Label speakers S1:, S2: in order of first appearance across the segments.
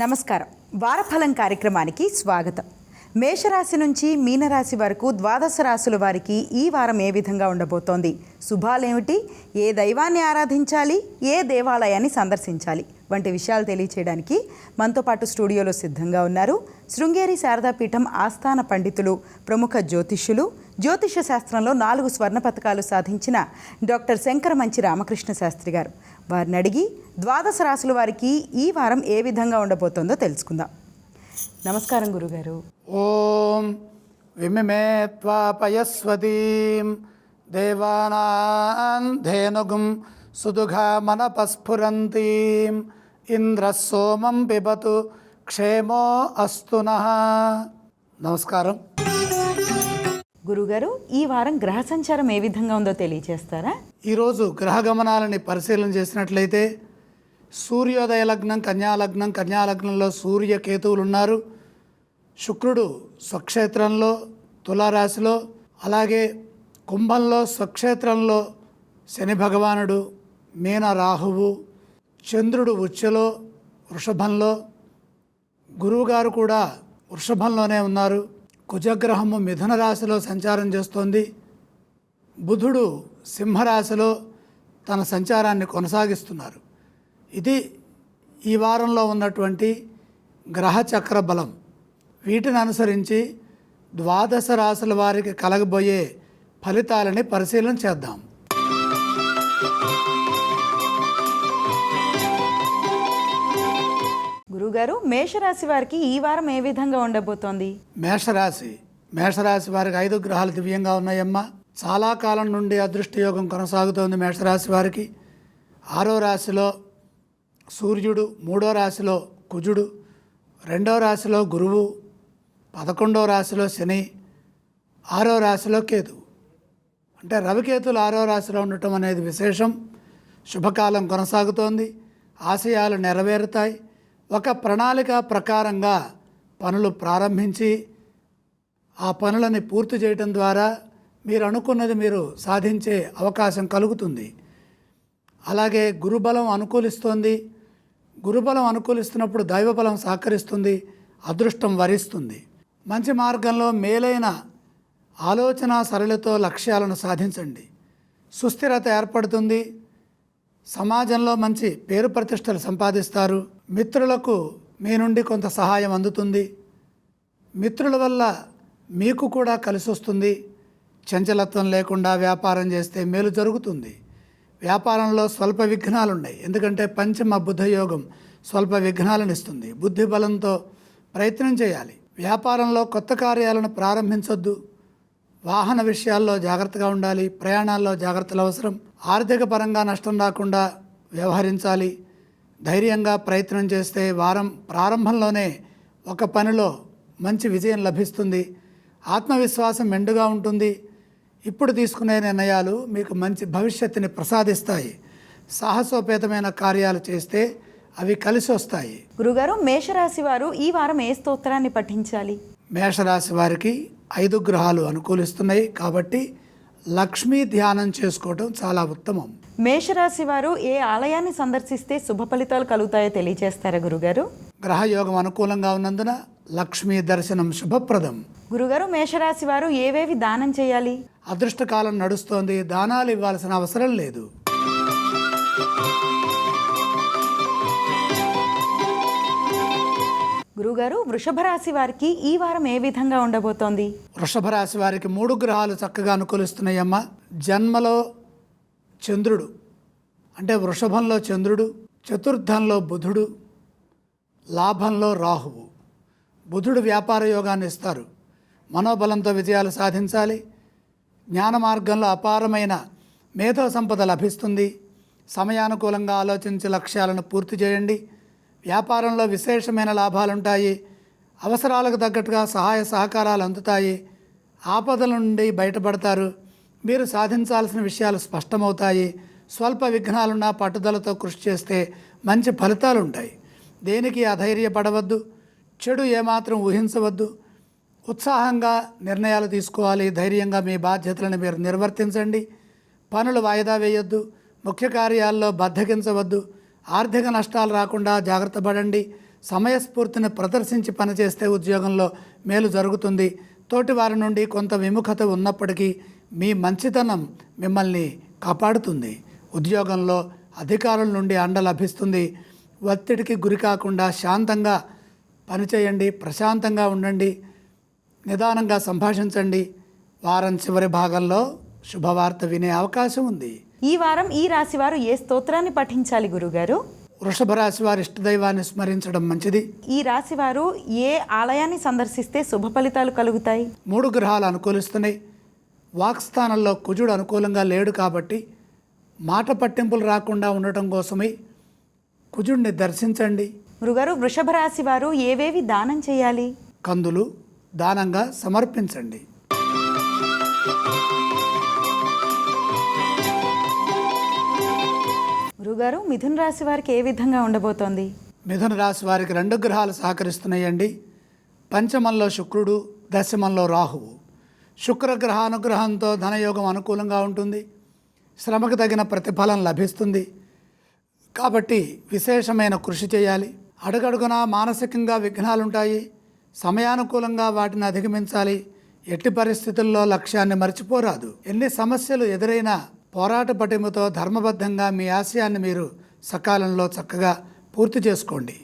S1: నమస్కారం. వారఫలం కార్యక్రమానికి స్వాగతం. మేషరాశి నుంచి మీనరాశి వరకు ద్వాదశ రాశుల వారికి ఈ వారం ఏ విధంగా ఉండబోతోంది? శుభాలేమిటి? ఏ దైవాన్ని ఆరాధించాలి? ఏ దేవాలయాన్ని సందర్శించాలి? వంటి విషయాలు తెలియచేయడానికి మనతో పాటు స్టూడియోలో సిద్ధంగా ఉన్నారు శృంగేరి శారదాపీఠం ఆస్థాన పండితులు ప్రముఖ జ్యోతిష్యులు. జ్యోతిష శాస్త్రంలో నాలుగు స్వర్ణ పథకాలు సాధించిన డాక్టర్ శంకర మంచి రామకృష్ణ శాస్త్రి గారు. వారిని అడిగి ద్వాదశ రాశుల వారికి ఈ వారం ఏ విధంగా ఉండబోతోందో తెలుసుకుందాం. నమస్కారం గురుగారు.
S2: ఓం విమిమే త్వాపయస్వతీం. దేవానాం ధేనుగుం సుదుఘామనపస్ఫురంతీం ఇంద్ర సోమం పిబతు క్షేమో అస్తు నమస్కారం.
S1: గురుగారు ఈ వారం గ్రహ సంచారం ఏ విధంగా ఉందో తెలియజేస్తారా?
S2: ఈరోజు గ్రహ గమనాలని పరిశీలన చేసినట్లయితే సూర్యోదయ లగ్నం కన్యాలగ్నం కన్యాలగ్నంలో సూర్యకేతువులు సూర్య కేతువులు ఉన్నారు శుక్రుడు స్వక్షేత్రంలో తులారాశిలో అలాగే కుంభంలో స్వక్షేత్రంలో శని భగవానుడు మీన రాహువు చంద్రుడు ఉచ్చలో వృషభంలో గురువుగారు కూడా వృషభంలోనే ఉన్నారు. కుజగ్రహము మిథున రాశిలో సంచారం చేస్తోంది. బుధుడు సింహరాశిలో తన సంచారాన్ని కొనసాగిస్తున్నారు. ఇది ఈ వారంలో ఉన్నటువంటి గ్రహ చక్ర బలం. వీటిని అనుసరించి ద్వాదశ రాశుల వారికి కలగబోయే ఫలితాలని పరిశీలన చేద్దాం.
S1: గురుగారు మేషరాశి వారికి ఈ వారం ఏ విధంగా ఉండబోతోంది?
S2: మేషరాశి మేషరాశి వారికి ఐదు గ్రహాలు దివ్యంగా ఉన్నాయమ్మా. చాలా కాలం నుండి అదృష్ట యోగం కొనసాగుతోంది మేషరాశి వారికి. ఆరో రాశిలో సూర్యుడు మూడో రాశిలో కుజుడు రెండో రాశిలో గురువు పదకొండో రాశిలో శని ఆరో రాశిలో కేతు. అంటే రవికేతులు ఆరో రాశిలో ఉండటం అనేది విశేషం. శుభకాలం కొనసాగుతోంది. ఆశయాలు నెరవేరుతాయి. ఒక ప్రణాళిక ప్రకారంగా పనులు ప్రారంభించి ఆ పనులని పూర్తి చేయటం ద్వారా మీరు అనుకున్నది మీరు సాధించే అవకాశం కలుగుతుంది. అలాగే గురుబలం అనుకూలిస్తోంది. గురుబలం అనుకూలిస్తున్నప్పుడు దైవబలం సహకరిస్తుంది. అదృష్టం వరిస్తుంది. మంచి మార్గంలో మేలైన ఆలోచన సరళితో లక్ష్యాలను సాధించండి. సుస్థిరత ఏర్పడుతుంది. సమాజంలో మంచి పేరు ప్రతిష్టలు సంపాదిస్తారు. మిత్రులకు మీ నుండి కొంత సహాయం అందుతుంది. మిత్రుల వల్ల మీకు కూడా కలిసి వస్తుంది చంచలత్వం లేకుండా వ్యాపారం చేస్తే మేలు జరుగుతుంది. వ్యాపారంలో స్వల్ప విఘ్నాలు ఉన్నాయి ఎందుకంటే పంచమ బుద్ధయోగం స్వల్ప విఘ్నాలను ఇస్తుంది. బుద్ధి బలంతో ప్రయత్నం చేయాలి. వ్యాపారంలో కొత్త కార్యాలను ప్రారంభించొద్దు. వాహన విషయాల్లో జాగ్రత్తగా ఉండాలి. ప్రయాణాల్లో జాగ్రత్తలు అవసరం. ఆర్థిక పరంగా నష్టం రాకుండా వ్యవహరించాలి. ధైర్యంగా ప్రయత్నం చేస్తే వారం ప్రారంభంలోనే ఒక పనిలో మంచి విజయం లభిస్తుంది. ఆత్మవిశ్వాసం మెండుగా ఉంటుంది. ఇప్పుడు తీసుకునే నిర్ణయాలు మీకు మంచి భవిష్యత్తుని ప్రసాదిస్తాయి. సాహసోపేతమైన కార్యాలు చేస్తే అవి కలిసి వస్తాయి.
S1: గురుగారు మేషరాశి వారు ఈ వారం ఏ స్తోత్రాన్ని పఠించాలి?
S2: మేషరాశి వారికి ఐదు గ్రహాలు అనుకూలిస్తున్నాయి కాబట్టి లక్ష్మీ ధ్యానం చేసుకోవటం చాలా ఉత్తమం.
S1: మేషరాశి వారు ఏ ఆలయాన్ని సందర్శిస్తే శుభ ఫలితాలు కలుగుతాయో తెలియజేస్తారా గురుగారు?
S2: గ్రహయోగం అనుకూలంగా ఉన్నందున లక్ష్మీ దర్శనం శుభప్రదం.
S1: గురుగారు మేషరాశి వారు ఏవేవి దానం చేయాలి?
S2: అదృష్టకాలం నడుస్తోంది దానాలు ఇవ్వాల్సిన అవసరం లేదు.
S1: గురుగారు వృషభ రాశి వారికి ఈ వారం ఏ విధంగా ఉండబోతోంది?
S2: వృషభ రాశి వారికి మూడు గ్రహాలు చక్కగా అనుకూలిస్తున్నాయమ్మ. జన్మలో చంద్రుడు. అంటే వృషభంలో చంద్రుడు చతుర్థంలో బుధుడు లాభంలో రాహువు. బుధుడు వ్యాపార యోగాన్ని ఇస్తారు. మనోబలంతో విజయాలు సాధించాలి. జ్ఞాన మార్గంలో అపారమైన మేధో సంపద లభిస్తుంది. సమయానుకూలంగా ఆలోచించి లక్ష్యాలను పూర్తి చేయండి. వ్యాపారంలో విశేషమైన లాభాలుంటాయి. అవసరాలకు తగ్గట్టుగా సహాయ సహకారాలు అందుతాయి. ఆపదల నుండి బయటపడతారు. మీరు సాధించాల్సిన విషయాలు స్పష్టమవుతాయి. స్వల్ప విఘ్నాలున్న పట్టుదలతో కృషి చేస్తే మంచి ఫలితాలు ఉంటాయి దేనికి అధైర్యపడవద్దు. చెడు ఏమాత్రం ఊహించవద్దు. ఉత్సాహంగా నిర్ణయాలు తీసుకోవాలి. ధైర్యంగా మీ బాధ్యతలను మీరు నిర్వర్తించండి. పనులు వాయిదా వేయొద్దు. ముఖ్య కార్యాల్లో బద్దకించవద్దు. ఆర్థిక నష్టాలు రాకుండా జాగ్రత్త పడండి. సమయస్ఫూర్తిని ప్రదర్శించి పనిచేస్తే ఉద్యోగంలో మేలు జరుగుతుంది. తోటి వారి నుండి కొంత విముఖత ఉన్నప్పటికీ మీ మంచితనం మిమ్మల్ని కాపాడుతుంది. ఉద్యోగంలో అధికారుల నుండి అండ లభిస్తుంది. ఒత్తిడికి గురి కాకుండా శాంతంగా పనిచేయండి ప్రశాంతంగా ఉండండి నిదానంగా సంభాషించండి. వారం చివరి భాగంలో శుభవార్త వినే అవకాశం ఉంది.
S1: ఈ వారం ఈ రాశి వారు ఏ స్తోత్రాన్ని పఠించాలి గురుగారు?
S2: వృషభ రాశి వారి ఇష్టదైవాన్ని స్మరించడం మంచిది.
S1: ఈ రాశి వారు ఏ ఆలయాన్ని సందర్శిస్తే శుభ ఫలితాలు కలుగుతాయి?
S2: మూడు గ్రహాలు అనుకూలిస్తున్నాయి. వాక్స్థానంలో కుజుడు అనుకూలంగా లేడు కాబట్టి మాట పట్టింపులు రాకుండా ఉండటం కోసమై కుజుడిని దర్శించండి.
S1: గురుగారు వృషభ రాశి వారు ఏవేవి దానం చేయాలి?
S2: కందులు దానంగా సమర్పించండి.
S1: గురుగారు మిథున రాశి వారికి ఏ విధంగా ఉండబోతోంది?
S2: మిథున రాశి వారికి రెండు గ్రహాలు సహకరిస్తున్నాయండి. పంచమంలో శుక్రుడు దశమంలో రాహువు. శుక్రగ్రహ అనుగ్రహంతో ధనయోగం అనుకూలంగా ఉంటుంది. శ్రమకు తగిన ప్రతిఫలం లభిస్తుంది. కాబట్టి విశేషమైన కృషి చేయాలి. అడుగడుగునా మానసికంగా విఘ్నాలుంటాయి. సమయానుకూలంగా వాటిని అధిగమించాలి. ఎట్టి పరిస్థితుల్లో లక్ష్యాన్ని మర్చిపోరాదు. ఎన్ని సమస్యలు ఎదురైనా పోరాట పటిమతో ధర్మబద్ధంగా మీ ఆశయాన్ని మీరు సకాలంలో చక్కగా పూర్తి చేసుకోండి.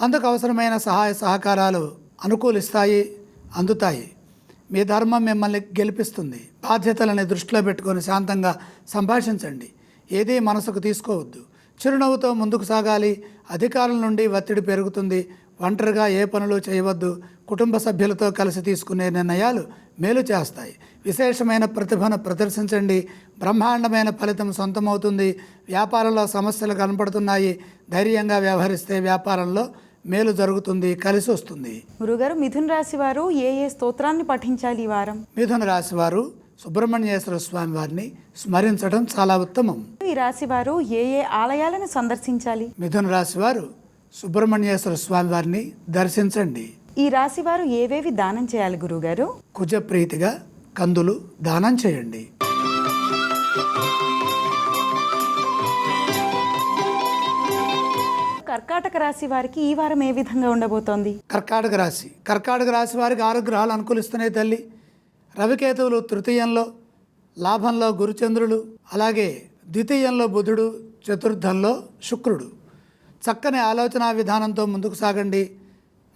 S2: అందుకు అవసరమైన సహాయ సహకారాలు అనుకూలిస్తాయి అందుతాయి. మీ ధర్మం మిమ్మల్ని గెలిపిస్తుంది. బాధ్యతలని దృష్టిలో పెట్టుకొని శాంతంగా సంభాషించండి. ఏదీ మనసుకు తీసుకోవద్దు. చిరునవ్వుతో ముందుకు సాగాలి. అధికారుల నుండి ఒత్తిడి పెరుగుతుంది. ఒంటరిగా ఏ పనులు చేయవద్దు. కుటుంబ సభ్యులతో కలిసి తీసుకునే నిర్ణయాలు మేలు చేస్తాయి. విశేషమైన ప్రతిభను ప్రదర్శించండి. బ్రహ్మాండమైన ఫలితం సొంతమవుతుంది. వ్యాపారంలో సమస్యలు కనపడుతున్నాయి. ధైర్యంగా వ్యవహరిస్తే వ్యాపారంలో మేలు జరుగుతుంది కలిసి వస్తుంది.
S1: గురుగారు మిథున రాశి వారు ఏ ఏ స్తోత్రాన్ని పఠించాలి ఈ వారం?
S2: మిథున రాశి వారు సుబ్రహ్మణ్యేశ్వర స్వామి వారిని స్మరించడం చాలా ఉత్తమం.
S1: ఈ రాశి వారు ఏ ఏ ఆలయాలను సందర్శించాలి?
S2: మిథున రాశి వారు సుబ్రహ్మణ్యేశ్వర స్వామి వారిని దర్శించండి.
S1: ఈ రాశి వారు ఏవేవి దానం చేయాలి గురుగారు?
S2: కుజ ప్రీతిగా కందులు దానం చేయండి.
S1: కర్కాటక రాశి వారికి ఈ వారం ఏ విధంగా ఉండబోతోంది?
S2: కర్కాటక రాశి. కర్కాటక రాశి వారికి ఆరు గ్రహాలు అనుకూలిస్తున్నాయి తల్లి. రవికేతువులు తృతీయంలో లాభంలో గురుచంద్రులు అలాగే ద్వితీయంలో బుధుడు చతుర్థంలో శుక్రుడు. చక్కని ఆలోచన విధానంతో ముందుకు సాగండి.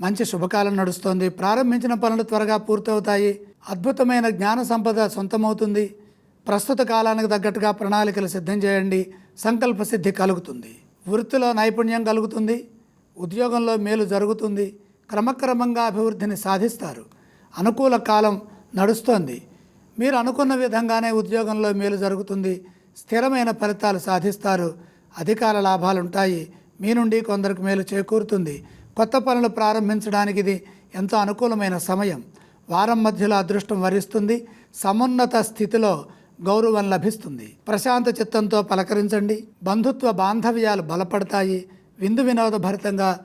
S2: మంచి శుభకాలం నడుస్తోంది. ప్రారంభించిన పనులు త్వరగా పూర్తవుతాయి. అద్భుతమైన జ్ఞాన సంపద సొంతమవుతుంది. ప్రస్తుత కాలానికి తగ్గట్టుగా ప్రణాళికలు సిద్ధం చేయండి. సంకల్ప సిద్ధి కలుగుతుంది. వృత్తిలో నైపుణ్యం కలుగుతుంది ఉద్యోగంలో మేలు జరుగుతుంది క్రమక్రమంగా అభివృద్ధిని సాధిస్తారు. అనుకూల కాలం నడుస్తోంది. మీరు అనుకున్న విధంగానే ఉద్యోగంలో మేలు జరుగుతుంది స్థిరమైన ఫలితాలు సాధిస్తారు అధికార లాభాలు ఉంటాయి మీ నుండి కొందరికి మేలు చేకూరుతుంది. కొత్త పనులు ప్రారంభించడానికి ఇది ఎంతో అనుకూలమైన సమయం. వారం మధ్యలో అదృష్టం వరిస్తుంది. సమున్నత స్థితిలో గౌరవం లభిస్తుంది. ప్రశాంత చిత్తంతో పలకరించండి. బంధుత్వ బాంధవ్యాలు బలపడతాయి. విందు వినోదభరితంగా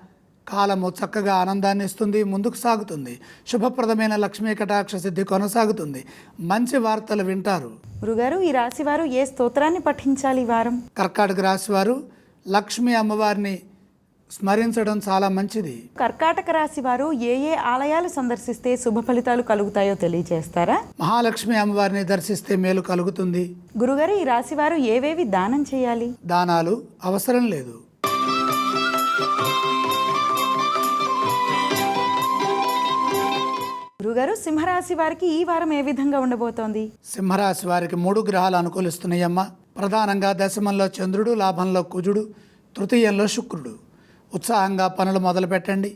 S2: కాలము చక్కగా ఆనందాన్ని ఇస్తుంది ముందుకు సాగుతుంది. శుభప్రదమైన లక్ష్మీ కటాక్ష సిద్ధి కొనసాగుతుంది. మంచి వార్తలు వింటారు.
S1: గురుగారు ఈ రాశి వారు ఏ స్తోత్రాన్ని పఠించాలి ఈ వారం?
S2: కర్కాటక రాశి వారు లక్ష్మీ అమ్మవారిని స్మరించడం చాలా మంచిది.
S1: కర్కాటక రాశి వారు ఏ ఏ ఆలయాలు సందర్శిస్తే శుభ ఫలితాలు కలుగుతాయో తెలియజేస్తారా
S2: మహాలక్ష్మి అమ్మవారిని దర్శిస్తే మేలు కలుగుతుంది.
S1: గురుగారు ఈ రాశి వారు ఏవేవి దానం చేయాలి?
S2: దానాలు అవసరం లేదు.
S1: గురుగారు సింహరాశి వారికి ఈ వారం ఏ విధంగా ఉండబోతోంది?
S2: సింహరాశి వారికి మూడు గ్రహాలు అనుకూలిస్తున్నాయమ్మ. ప్రధానంగా దశమంలో చంద్రుడు లాభంలో కుజుడు తృతీయంలో శుక్రుడు. ఉత్సాహంగా పనులు మొదలుపెట్టండి.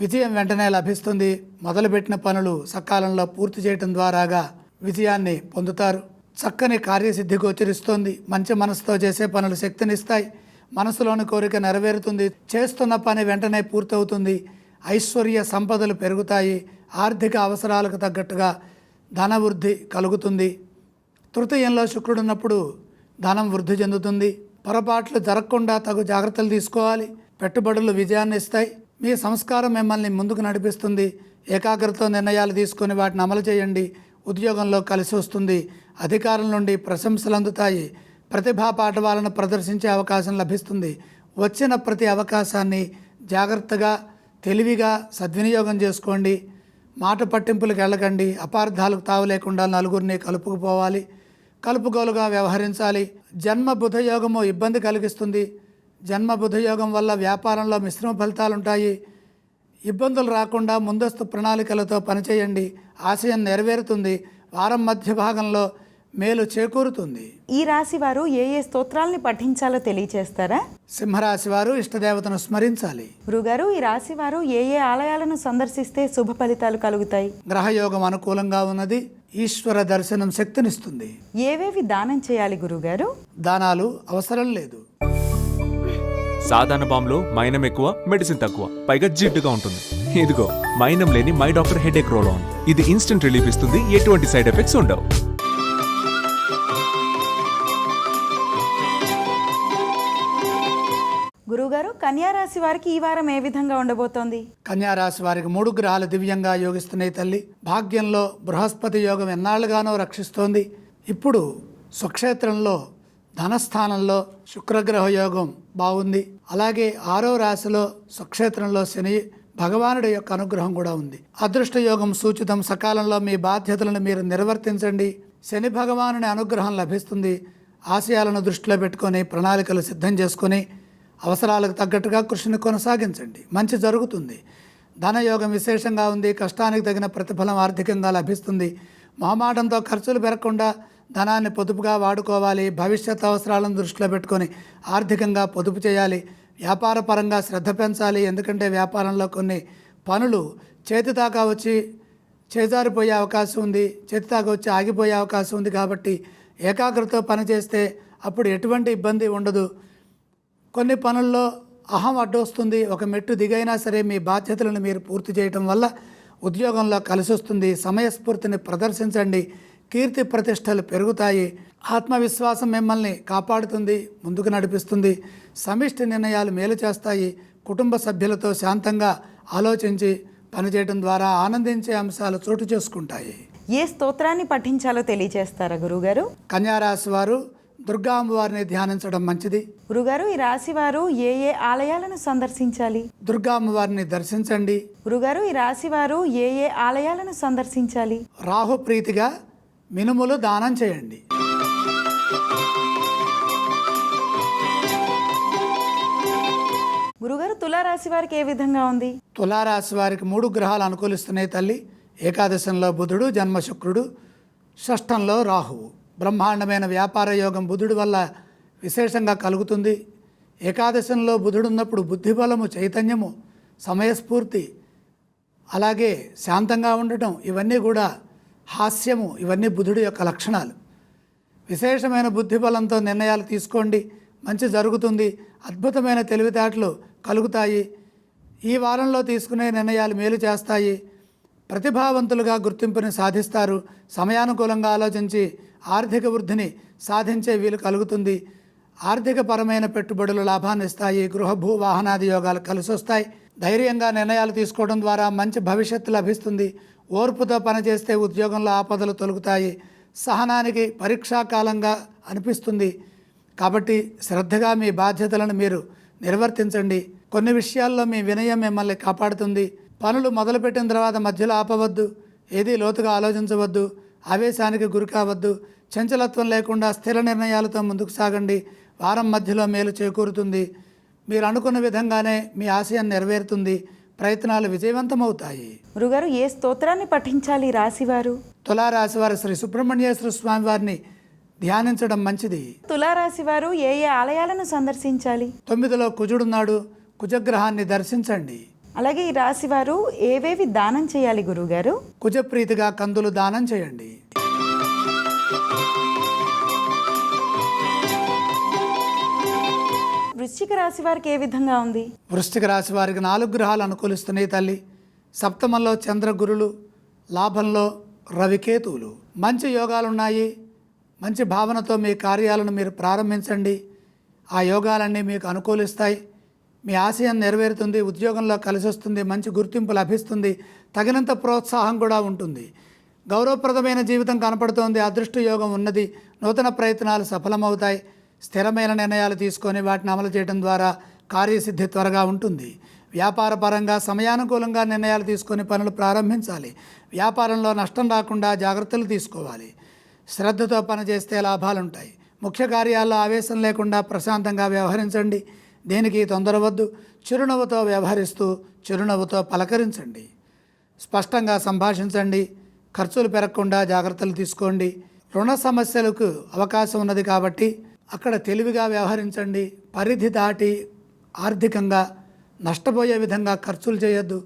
S2: విజయం వెంటనే లభిస్తుంది. మొదలుపెట్టిన పనులు సకాలంలో పూర్తి చేయటం ద్వారాగా విజయాన్ని పొందుతారు. చక్కని కార్యసిద్ధి గోచరిస్తుంది. మంచి మనసుతో చేసే పనులు శక్తినిస్తాయి. మనసులోని కోరిక నెరవేరుతుంది. చేస్తున్న పని వెంటనే పూర్తవుతుంది. ఐశ్వర్య సంపదలు పెరుగుతాయి. ఆర్థిక అవసరాలకు తగ్గట్టుగా ధన వృద్ధి కలుగుతుంది. తృతీయంలో శుక్రుడున్నప్పుడు ధనం వృద్ధి చెందుతుంది. పొరపాట్లు జరగకుండా తగు జాగ్రత్తలు తీసుకోవాలి. పెట్టుబడులు విజయాన్ని ఇస్తాయి. మీ సంస్కారం మిమ్మల్ని ముందుకు నడిపిస్తుంది. ఏకాగ్రత నిర్ణయాలు తీసుకొని వాటిని అమలు చేయండి. ఉద్యోగంలో కలిసి వస్తుంది. అధికారుల నుండి ప్రశంసలు అందుతాయి. ప్రతిభా పాఠవాలను ప్రదర్శించే అవకాశం లభిస్తుంది. వచ్చిన ప్రతి అవకాశాన్ని జాగ్రత్తగా తెలివిగా సద్వినియోగం చేసుకోండి. మాట పట్టింపులకు వెళ్ళకండి. అపార్థాలకు తావు లేకుండా నలుగురిని కలుపుకుపోవాలి. కలుపుగోలుగా వ్యవహరించాలి. జన్మ బుధయోగము ఇబ్బంది కలిగిస్తుంది. జన్మ బుధయోగం వల్ల వ్యాపారంలో మిశ్రమ ఫలితాలు ఉంటాయి ఇబ్బందులు రాకుండా ముందస్తు ప్రణాళికలతో పనిచేయండి. ఆశయం నెరవేరుతుంది. వారం మధ్య భాగంలో మేలు చేకూరుతుంది.
S1: ఈ రాశి వారు ఏ ఏ స్తోత్రాల్ని పఠించాలో తెలియచేస్తారా?
S2: సింహరాశి వారు ఇష్టదేవతను స్మరించాలి.
S1: గురుగారు ఈ రాశి వారు ఏ ఏ ఆలయాలను సందర్శిస్తే శుభ ఫలితాలు కలుగుతాయి?
S2: గ్రహయోగం అనుకూలంగా ఉన్నది. ఈశ్వర దర్శనం శక్తినిస్తుంది.
S1: ఏవేవి దానం చేయాలి గురుగారు?
S2: దానాలు అవసరం లేదు.
S3: సాధారణ బాంబులో మైనం ఎక్కువ మెడిసిన్ తక్కువ పైగా జిడ్డుగా ఉంటుంది. ఇదిగో మైనం లేని my doctor headache roll on. ఇది ఇన్స్టెంట్ రిలీఫ్ ఇస్తుంది ఎటువంటి సైడ్ ఎఫెక్ట్స్ ఉండవు.
S1: గురుగారు కన్యా రాశి వారికి ఈ వారం ఏ విధంగా ఉండబోతోంది?
S2: కన్యా రాశి వారికి మూడు గ్రహాలు దివ్యంగా యోగిస్తున్నాయి తల్లి. భాగ్యంలో బృహస్పతి యోగం ఎన్నాళ్ళుగానో రక్షిస్తోంది. ఇప్పుడు స్వక్షేత్రంలో ధనస్థానంలో శుక్రగ్రహ యోగం బాగుంది. అలాగే ఆరో రాశిలో స్వక్షేత్రంలో శని భగవానుడి యొక్క అనుగ్రహం కూడా ఉంది. అదృష్ట యోగం సూచితం. సకాలంలో మీ బాధ్యతలను మీరు నిర్వర్తించండి. శని భగవానుని అనుగ్రహం లభిస్తుంది. ఆశయాలను దృష్టిలో పెట్టుకొని ప్రణాళికలు సిద్ధం చేసుకొని అవసరాలకు తగ్గట్టుగా కృషిని కొనసాగించండి. మంచి జరుగుతుంది. ధనయోగం విశేషంగా ఉంది. కష్టానికి తగిన ప్రతిఫలం ఆర్థికంగా లభిస్తుంది. మొహమాటంతో ఖర్చులు పెరగకుండా ధనాన్ని పొదుపుగా వాడుకోవాలి భవిష్యత్ అవసరాలను దృష్టిలో పెట్టుకొని ఆర్థికంగా పొదుపు చేయాలి వ్యాపార పరంగా శ్రద్ధ పెంచాలి. ఎందుకంటే వ్యాపారంలో కొన్ని పనులు చేతి దాకా వచ్చి చేజారిపోయే అవకాశం ఉంది చేతి దాకా వచ్చి ఆగిపోయే అవకాశం ఉంది కాబట్టి ఏకాగ్రతతో పనిచేస్తే అప్పుడు ఎటువంటి ఇబ్బంది ఉండదు. కొన్ని పనుల్లో అహం అడ్డొస్తుంది ఒక మెట్టు దిగైనా సరే మీ బాధ్యతలను మీరు పూర్తి చేయటం వల్ల ఉద్యోగంలో కలిసి వస్తుంది సమయస్ఫూర్తిని ప్రదర్శించండి. కీర్తి ప్రతిష్టలు పెరుగుతాయి. ఆత్మవిశ్వాసం మిమ్మల్ని కాపాడుతుంది ముందుకు నడిపిస్తుంది. సమిష్టి నిర్ణయాలు మేలు చేస్తాయి. కుటుంబ సభ్యులతో శాంతంగా ఆలోచించి పనిచేయడం ద్వారా ఆనందించే అంశాలు చోటు చేసుకుంటాయి.
S1: ఏ స్తోత్రాన్ని పఠించాలో తెలియచేస్తారా గురుగారు?
S2: కన్యారాశి వారు దుర్గా అమ్మవారిని ధ్యానించడం మంచిది.
S1: గురుగారు ఈ రాశి వారు ఏ ఏ ఆలయాలను సందర్శించాలి?
S2: దుర్గా అమ్మవారిని దర్శించండి.
S1: గురుగారు ఈ రాశి వారు ఏ ఏ ఆలయాలను సందర్శించాలి?
S2: రాహు ప్రీతిగా మినుములు దానం చేయండి.
S1: గురుగారు తులారాశి వారికి ఏ విధంగా ఉంది?
S2: తులారాశి వారికి మూడు గ్రహాలు అనుకూలిస్తున్నాయి తల్లి. ఏకాదశంలో బుధుడు జన్మ శుక్రుడు షష్టంలో రాహువు. బ్రహ్మాండమైన వ్యాపార యోగం బుధుడి వల్ల విశేషంగా కలుగుతుంది. ఏకాదశంలో బుధుడు ఉన్నప్పుడు బుద్ధిబలము చైతన్యము సమయస్ఫూర్తి అలాగే శాంతంగా ఉండటం ఇవన్నీ కూడా హాస్యము ఇవన్నీ బుధుడి యొక్క లక్షణాలు. విశేషమైన బుద్ధిబలంతో నిర్ణయాలు తీసుకోండి. మంచి జరుగుతుంది. అద్భుతమైన తెలివితేటలు కలుగుతాయి. ఈ వారంలో తీసుకునే నిర్ణయాలు మేలు చేస్తాయి. ప్రతిభావంతులుగా గుర్తింపుని సాధిస్తారు. సమయానుకూలంగా ఆలోచించి ఆర్థిక వృద్ధిని సాధించే వీలు కలుగుతుంది. ఆర్థికపరమైన పెట్టుబడులు లాభాన్ని ఇస్తాయి. గృహభూ వాహనాది యోగాలు కలిసి వస్తాయి ధైర్యంగా నిర్ణయాలు తీసుకోవడం ద్వారా మంచి భవిష్యత్తు లభిస్తుంది. ఓర్పుతో పనిచేస్తే ఉద్యోగంలో ఆపదలు తొలుగుతాయి. సహనానికి పరీక్షాకాలంగా అనిపిస్తుంది. కాబట్టి శ్రద్ధగా మీ బాధ్యతలను మీరు నిర్వర్తించండి. కొన్ని విషయాల్లో మీ వినయం మిమ్మల్ని కాపాడుతుంది. పనులు మొదలుపెట్టిన తర్వాత మధ్యలో ఆపవద్దు. ఏదీ లోతుగా ఆలోచించవద్దు. ఆవేశానికి గురి కావద్దు. చంచలత్వం లేకుండా స్థిర నిర్ణయాలతో ముందుకు సాగండి. వారం మధ్యలో మేలు చేకూరుతుంది. మీరు అనుకున్న విధంగానే మీ ఆశయం నెరవేరుతుంది. ప్రయత్నాలు విజయవంతమవుతాయి.
S1: గురుగారు ఏ స్తోత్రాన్ని పఠించాలి ఈ రాశి వారు
S2: తులారాశి వారి శ్రీ సుబ్రహ్మణ్యేశ్వర స్వామి వారిని ధ్యానించడం మంచిది.
S1: తులారాశి వారు ఏ ఏ ఆలయాలను సందర్శించాలి?
S2: తొమ్మిదిలో కుజుడున్నాడు కుజగ్రహాన్ని దర్శించండి.
S1: అలాగే ఈ రాశి వారు ఏవేవి దానం చేయాలి గురుగారు?
S2: కుజప్రీతిగా కందులు దానం చేయండి.
S1: వృశ్చిక రాశి వారికి ఏ విధంగా ఉంది?
S2: వృశ్చిక రాశి వారికి నాలుగు గ్రహాలు అనుకూలిస్తున్నాయి తల్లి. సప్తమంలో చంద్రగురులు లాభంలో రవికేతువులు మంచి యోగాలు ఉన్నాయి మంచి భావనతో మీ కార్యాలను మీరు ప్రారంభించండి. ఆ యోగాలన్నీ మీకు అనుకూలిస్తాయి. మీ ఆశయం నెరవేరుతుంది ఉద్యోగంలో కలిసి వస్తుంది మంచి గుర్తింపు లభిస్తుంది తగినంత ప్రోత్సాహం కూడా ఉంటుంది. గౌరవప్రదమైన జీవితం కనపడుతోంది అదృష్ట యోగం ఉన్నది నూతన ప్రయత్నాలు సఫలమవుతాయి. స్థిరమైన నిర్ణయాలు తీసుకొని వాటిని అమలు చేయడం ద్వారా కార్యసిద్ధి త్వరగా ఉంటుంది. వ్యాపార పరంగా సమయానుకూలంగా నిర్ణయాలు తీసుకొని పనులు ప్రారంభించాలి. వ్యాపారంలో నష్టం రాకుండా జాగ్రత్తలు తీసుకోవాలి. శ్రద్ధతో పనిచేస్తే లాభాలుంటాయి. ముఖ్య కార్యాల్లో ఆవేశం లేకుండా ప్రశాంతంగా వ్యవహరించండి. దేనికి తొందర వద్దు చిరునవ్వుతో వ్యవహరిస్తూ చిరునవ్వుతో పలకరించండి. స్పష్టంగా సంభాషించండి. ఖర్చులు పెరగకుండా జాగ్రత్తలు తీసుకోండి. రుణ సమస్యలకు అవకాశం ఉన్నది కాబట్టి అక్కడ తెలివిగా వ్యవహరించండి. పరిధి దాటి ఆర్థికంగా నష్టపోయే విధంగా ఖర్చులు చేయొద్దు.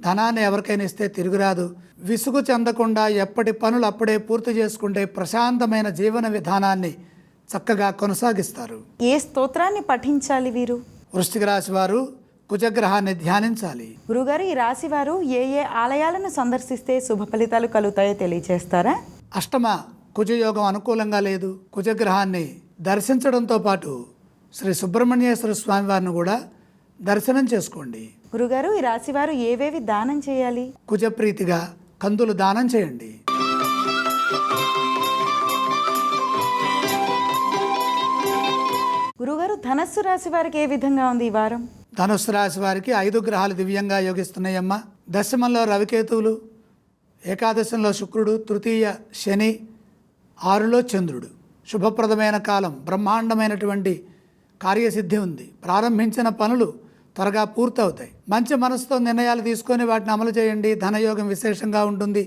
S2: ధనాన్ని ఎవరికైనా ఇస్తే తిరుగురాదు. విసుగు చెందకుండా ఎప్పటి పనులు అప్పుడే పూర్తి చేసుకుంటే ప్రశాంతమైన జీవన విధానాన్ని చక్కగా కొనసాగిస్తారు.
S1: ఏ స్తోత్రాన్ని పఠించాలి వీరు?
S2: వృశ్చిక రాశి వారు కుజగ్రహాన్ని ధ్యానించాలి.
S1: గురుగారు ఈ రాశి వారు ఏ ఏ ఆలయాలను సందర్శిస్తే శుభ ఫలితాలు కలుగుతాయో తెలియజేస్తారా
S2: అష్టమ కుజయోగం అనుకూలంగా లేదు. కుజగ్రహాన్ని దర్శించడంతో పాటు శ్రీ సుబ్రహ్మణ్యేశ్వర స్వామి వారిని కూడా దర్శనం చేసుకోండి.
S1: గురుగారు ఈ రాశి వారు ఏవేవి దానం చేయాలి?
S2: కుజప్రీతిగా కందులు దానం చేయండి.
S1: గురుగారు ధనస్సు రాశి వారికి ఏ విధంగా ఉంది ఈ వారం?
S2: ధనుస్సు రాశి వారికి ఐదు గ్రహాలు దివ్యంగా యోగిస్తున్నాయమ్మ. దశమంలో రవికేతువులు ఏకాదశంలో శుక్రుడు తృతీయ శని ఆరులో చంద్రుడు. శుభప్రదమైన కాలం బ్రహ్మాండమైనటువంటి కార్యసిద్ధి ఉంది. ప్రారంభించిన పనులు త్వరగా పూర్తవుతాయి. మంచి మనసుతో నిర్ణయాలు తీసుకొని వాటిని అమలు చేయండి. ధనయోగం విశేషంగా ఉంటుంది.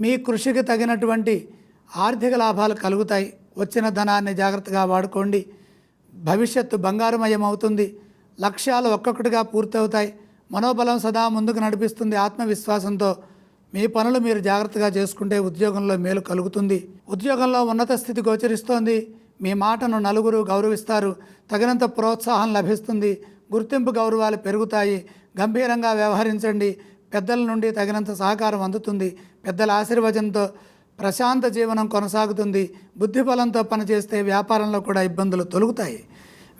S2: మీ కృషికి తగినటువంటి ఆర్థిక లాభాలు కలుగుతాయి. వచ్చిన ధనాన్ని జాగ్రత్తగా వాడుకోండి. భవిష్యత్తు బంగారుమయం అవుతుంది లక్ష్యాలు ఒక్కొక్కటిగా పూర్తవుతాయి. మనోబలం సదా ముందుకు నడిపిస్తుంది ఆత్మవిశ్వాసంతో మీ పనులు మీరు జాగ్రత్తగా చేసుకుంటే ఉద్యోగంలో మేలు కలుగుతుంది. ఉద్యోగంలో ఉన్నత స్థితి గోచరిస్తోంది. మీ మాటను నలుగురు గౌరవిస్తారు. తగినంత ప్రోత్సాహం లభిస్తుంది. గుర్తింపు గౌరవాలు పెరుగుతాయి. గంభీరంగా వ్యవహరించండి. పెద్దల నుండి తగినంత సహకారం అందుతుంది. పెద్దల ఆశీర్వచనంతో ప్రశాంత జీవనం కొనసాగుతుంది. బుద్ధిబలంతో పనిచేస్తే వ్యాపారంలో కూడా ఇబ్బందులు తొలుగుతాయి.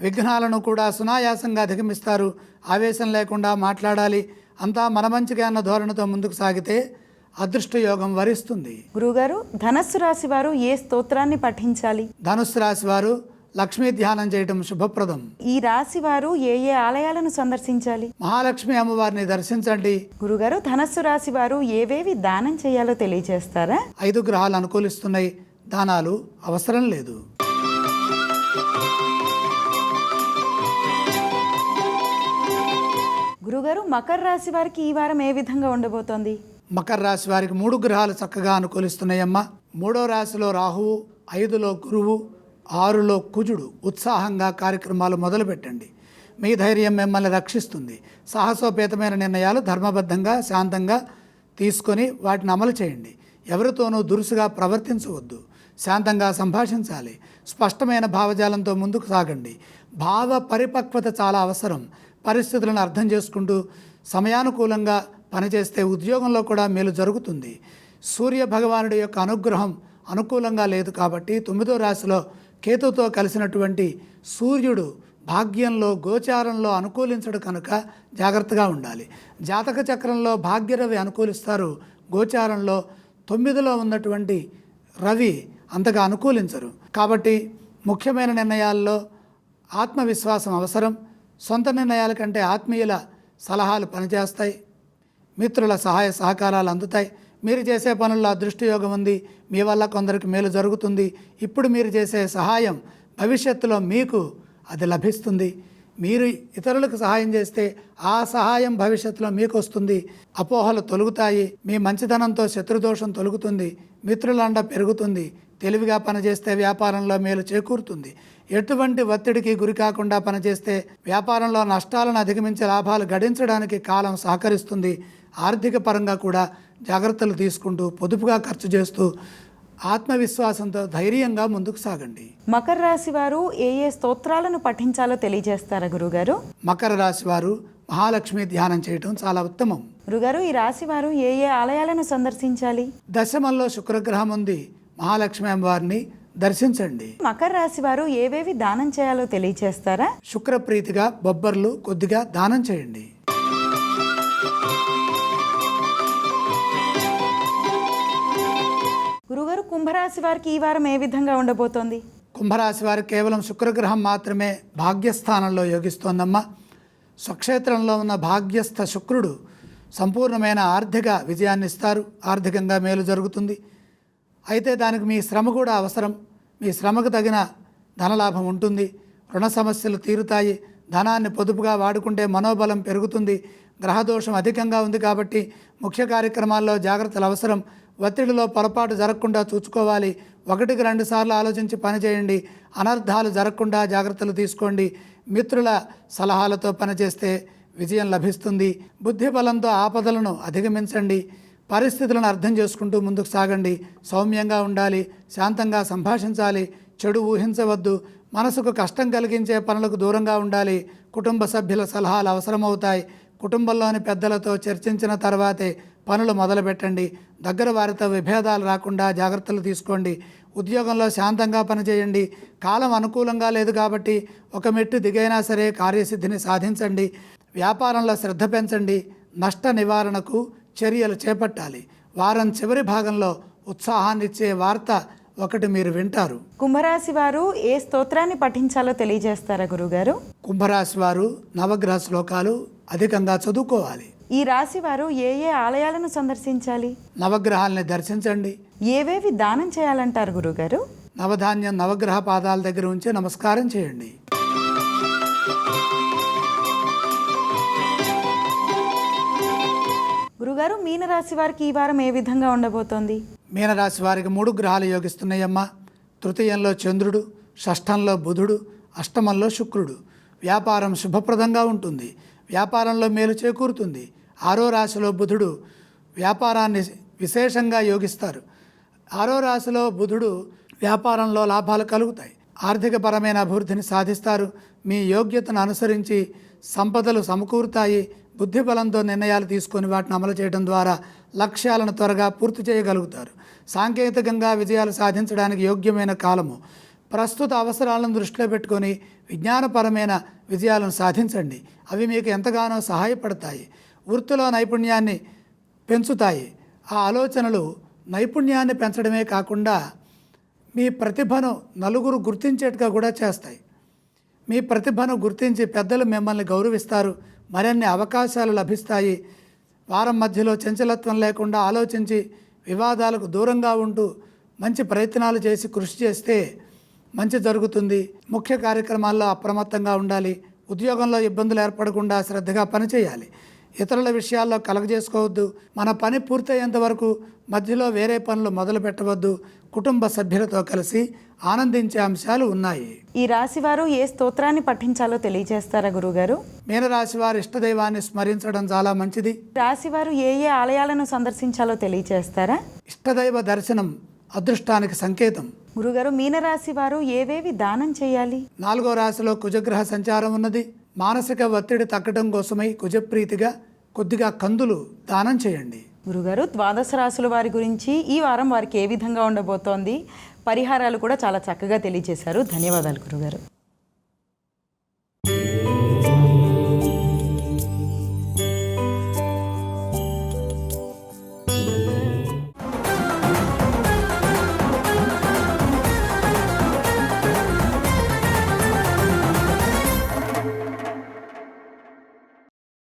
S2: విఘ్నాలను కూడా సునాయాసంగా అధిగమిస్తారు. ఆవేశం లేకుండా మాట్లాడాలి. అంతా మన మంచిగా అన్న ధోరణితో ముందుకు సాగితే అదృష్ట యోగం వరిస్తుంది.
S1: గురుగారు ధనస్సు రాశి వారు ఏ స్తోత్రాన్ని పఠించాలి?
S2: ధనుస్సు రాశి వారు లక్ష్మీ ధ్యానం చేయటం శుభప్రదం.
S1: ఈ రాశి వారు ఏ ఏ ఆలయాలను సందర్శించాలి?
S2: మహాలక్ష్మి అమ్మవారిని దర్శించండి.
S1: గురుగారు ధనస్సు రాశి వారు ఏవేవి దానం చేయాలో తెలియజేస్తారా
S2: ఐదు గ్రహాలు అనుకూలిస్తున్నాయి. దానాలు అవసరం లేదు.
S1: గురుగారు మకర రాశి వారికి ఈ వారం ఏ విధంగా ఉండబోతోంది?
S2: మకర రాశి వారికి మూడు గ్రహాలు చక్కగా అనుకూలిస్తున్నాయమ్మా. మూడో రాశిలో రాహువు ఐదులో గురువు ఆరులో కుజుడు ఉత్సాహంగా కార్యక్రమాలు మొదలుపెట్టండి. మీ ధైర్యం మిమ్మల్ని రక్షిస్తుంది. సాహసోపేతమైన నిర్ణయాలు ధర్మబద్ధంగా శాంతంగా తీసుకొని వాటిని అమలు చేయండి. ఎవరితోనూ దురుసుగా ప్రవర్తించవద్దు. శాంతంగా సంభాషించాలి. స్పష్టమైన భావజాలంతో ముందుకు సాగండి. భావ పరిపక్వత చాలా అవసరం. పరిస్థితులను అర్థం చేసుకుంటూ సమయానుకూలంగా పనిచేస్తే ఉద్యోగంలో కూడా మేలు జరుగుతుంది. సూర్య భగవానుడి యొక్క అనుగ్రహం అనుకూలంగా లేదు కాబట్టి తొమ్మిదో రాశిలో కేతుతో కలిసినటువంటి సూర్యుడు భాగ్యంలో గోచారంలో అనుకూలించడు కనుక జాగ్రత్తగా ఉండాలి. జాతక చక్రంలో భాగ్యరవి అనుకూలిస్తారు. గోచారంలో తొమ్మిదిలో ఉన్నటువంటి రవి అంతగా అనుకూలించరు. కాబట్టి ముఖ్యమైన నిర్ణయాల్లో ఆత్మవిశ్వాసం అవసరం. సొంత నిర్ణయాల కంటే ఆత్మీయుల సలహాలు పనిచేస్తాయి. మిత్రుల సహాయ సహకారాలు అందుతాయి. మీరు చేసే పనుల్లో అదృష్టయోగం ఉంది. మీ వల్ల కొందరికి మేలు జరుగుతుంది. ఇప్పుడు మీరు చేసే సహాయం భవిష్యత్తులో మీకు అది లభిస్తుంది. మీరు ఇతరులకు సహాయం చేస్తే ఆ సహాయం భవిష్యత్తులో మీకు వస్తుంది అపోహలు తొలుగుతాయి. మీ మంచితనంతో శత్రుదోషం తొలుగుతుంది. మిత్రులండ పెరుగుతుంది. తెలివిగా పనిచేస్తే వ్యాపారంలో మేలు చేకూరుతుంది. ఎటువంటి ఒత్తిడికి గురి కాకుండా పనిచేస్తే వ్యాపారంలో నష్టాలను అధిగమించే లాభాలు గడించడానికి కాలం సహకరిస్తుంది. ఆర్థిక పరంగా కూడా జాగ్రత్తలు తీసుకుంటూ పొదుపుగా ఖర్చు చేస్తూ ఆత్మవిశ్వాసంతో ధైర్యంగా ముందుకు సాగండి.
S1: మకర రాశి వారు ఏ ఏ స్తోత్రాలను పఠించాలో తెలియజేస్తారా గురుగారు?
S2: మకర రాశి వారు మహాలక్ష్మి ధ్యానం చేయటం చాలా ఉత్తమం.
S1: గురుగారు ఈ రాశి వారు ఏ ఏ ఆలయాలను సందర్శించాలి?
S2: దశమంలో శుక్రగ్రహం ఉంది. మహాలక్ష్మి అమ్మవారిని దర్శించండి.
S1: మకర రాశి వారు ఏవేవి దానం చేయాలో తెలియజేస్తారా
S2: శుక్రప్రీతిగా బొబ్బర్లు కొద్దిగా దానం చేయండి.
S1: గురుగారు కుంభరాశి వారికి ఈ వారం ఏ విధంగా ఉండబోతోంది?
S2: కుంభరాశి వారు కేవలం శుక్రగ్రహం మాత్రమే భాగ్యస్థానంలో యోగిస్తోందమ్మా. స్వక్షేత్రంలో ఉన్న భాగ్యస్థ శుక్రుడు సంపూర్ణమైన ఆర్థిక విజయాన్ని ఇస్తారు ఆర్థికంగా మేలు జరుగుతుంది. అయితే దానికి మీ శ్రమ కూడా అవసరం. మీ శ్రమకు తగిన ధనలాభం ఉంటుంది. రుణ సమస్యలు తీరుతాయి. ధనాన్ని పొదుపుగా వాడుకుంటే మనోబలం పెరుగుతుంది. గ్రహదోషం అధికంగా ఉంది కాబట్టి ముఖ్య కార్యక్రమాల్లో జాగ్రత్తలు అవసరం. ఒత్తిడిలో పొరపాటు జరగకుండా చూసుకోవాలి. ఒకటికి రెండు సార్లు ఆలోచించి పనిచేయండి అనర్థాలు జరగకుండా జాగ్రత్తలు తీసుకోండి. మిత్రుల సలహాలతో పనిచేస్తే విజయం లభిస్తుంది. బుద్ధి బలంతో ఆపదలను అధిగమించండి. పరిస్థితులను అర్థం చేసుకుంటూ ముందుకు సాగండి. సౌమ్యంగా ఉండాలి శాంతంగా సంభాషించాలి చెడు ఊహించవద్దు మనసుకు కష్టం కలిగించే పనులకు దూరంగా ఉండాలి కుటుంబ సభ్యుల సలహాలు అవసరమవుతాయి కుటుంబంలోని పెద్దలతో చర్చించిన తర్వాతే పనులు మొదలుపెట్టండి. దగ్గర వారితో విభేదాలు రాకుండా జాగ్రత్తలు తీసుకోండి. ఉద్యోగంలో శాంతంగా పనిచేయండి. కాలం అనుకూలంగా లేదు కాబట్టి ఒక మెట్టు దిగైనా సరే కార్యసిద్ధిని సాధించండి. వ్యాపారంలో శ్రద్ధ పెంచండి. నష్ట నివారణకు చర్యలు చేపట్టాలి. వారం చివరి భాగంలో ఉత్సాహాన్నిచ్చే వార్త ఒకటి మీరు వింటారు.
S1: కుంభరాశి వారు ఏ స్తోత్రాన్ని పఠించాలో తెలియజేస్తారా గురుగారు?
S2: కుంభరాశి వారు నవగ్రహ శ్లోకాలు అధికంగా చదువుకోవాలి.
S1: ఈ రాశి వారు ఏ ఏ ఆలయాలను సందర్శించాలి?
S2: నవగ్రహాలని దర్శించండి.
S1: ఏవేవి దానం చేయాలంటారు గురుగారు?
S2: నవధాన్యం నవగ్రహ పాదాల దగ్గర ఉంచి నమస్కారం చేయండి.
S1: గురుగారు మీనరాశి వారికి ఈ వారం ఏ విధంగా ఉండబోతోంది?
S2: మీనరాశి వారికి మూడు గ్రహాలు యోగిస్తున్నాయమ్మా. తృతీయంలో చంద్రుడు షష్ఠంలో బుధుడు అష్టమంలో శుక్రుడు. వ్యాపారం శుభప్రదంగా ఉంటుంది. వ్యాపారంలో మేలు చేకూరుతుంది. ఆరో రాశిలో బుధుడు వ్యాపారాన్ని విశేషంగా యోగిస్తారు. ఆరో రాశిలో బుధుడు వ్యాపారంలో లాభాలు కలుగుతాయి. ఆర్థికపరమైన అభివృద్ధిని సాధిస్తారు. మీ యోగ్యతను అనుసరించి సంపదలు సమకూరుతాయి. బుద్ధిబలంతో నిర్ణయాలు తీసుకొని వాటిని అమలు చేయడం ద్వారా లక్ష్యాలను త్వరగా పూర్తి చేయగలుగుతారు. సాంకేతికంగా విజయాలు సాధించడానికి యోగ్యమైన కాలము. ప్రస్తుత అవసరాలను దృష్టిలో పెట్టుకొని విజ్ఞానపరమైన విజయాలను సాధించండి. అవి మీకు ఎంతగానో సహాయపడతాయి. వృత్తిలో నైపుణ్యాన్ని పెంచుతాయి. ఆ ఆలోచనలు నైపుణ్యాన్ని పెంచడమే కాకుండా మీ ప్రతిభను నలుగురు గుర్తించేట్టుగా కూడా చేస్తాయి. మీ ప్రతిభను గుర్తించి పెద్దలు మిమ్మల్ని గౌరవిస్తారు. మరిన్ని అవకాశాలు లభిస్తాయి? వారం మధ్యలో చంచలత్వం లేకుండా ఆలోచించి వివాదాలకు దూరంగా ఉంటూ మంచి ప్రయత్నాలు చేసి కృషి చేస్తే మంచి జరుగుతుంది. ముఖ్య కార్యక్రమాల్లో అప్రమత్తంగా ఉండాలి. ఉద్యోగంలో ఇబ్బందులు ఏర్పడకుండా శ్రద్ధగా పనిచేయాలి. ఇతరుల విషయాల్లో కలగజేసుకోవద్దు. మన పని పూర్తయ్యేంత వరకు మధ్యలో వేరే పనులు మొదలు పెట్టవద్దు. కుటుంబ సభ్యులతో కలిసి ఆనందించే అంశాలు ఉన్నాయి.
S1: ఈ రాశి వారు ఏ స్తోత్రాన్ని పఠించాలో తెలియజేస్తారా గురుగారు?
S2: మీనరాశి వారి ఇష్టదైవాన్ని స్మరించడం చాలా మంచిది.
S1: రాశి వారు ఏ ఏ ఆలయాలను సందర్శించాలో తెలియజేస్తారా?
S2: ఇష్టదైవ దర్శనం అదృష్టానికి సంకేతం.
S1: గురుగారు మీనరాశి వారు ఏవేవి దానం చేయాలి?
S2: నాలుగో రాశిలో కుజగ్రహ సంచారం ఉన్నది. మానసిక ఒత్తిడి తగ్గడం కోసమై కుజప్రీతిగా కొద్దిగా కందులు దానం చేయండి.
S1: గురుగారు ద్వాదశ రాశుల వారి గురించి ఈ వారం వారికి ఏ విధంగా ఉండబోతోంది? పరిహారాలు కూడా చాలా చక్కగా తెలియజేశారు. ధన్యవాదాలు గురుగారు.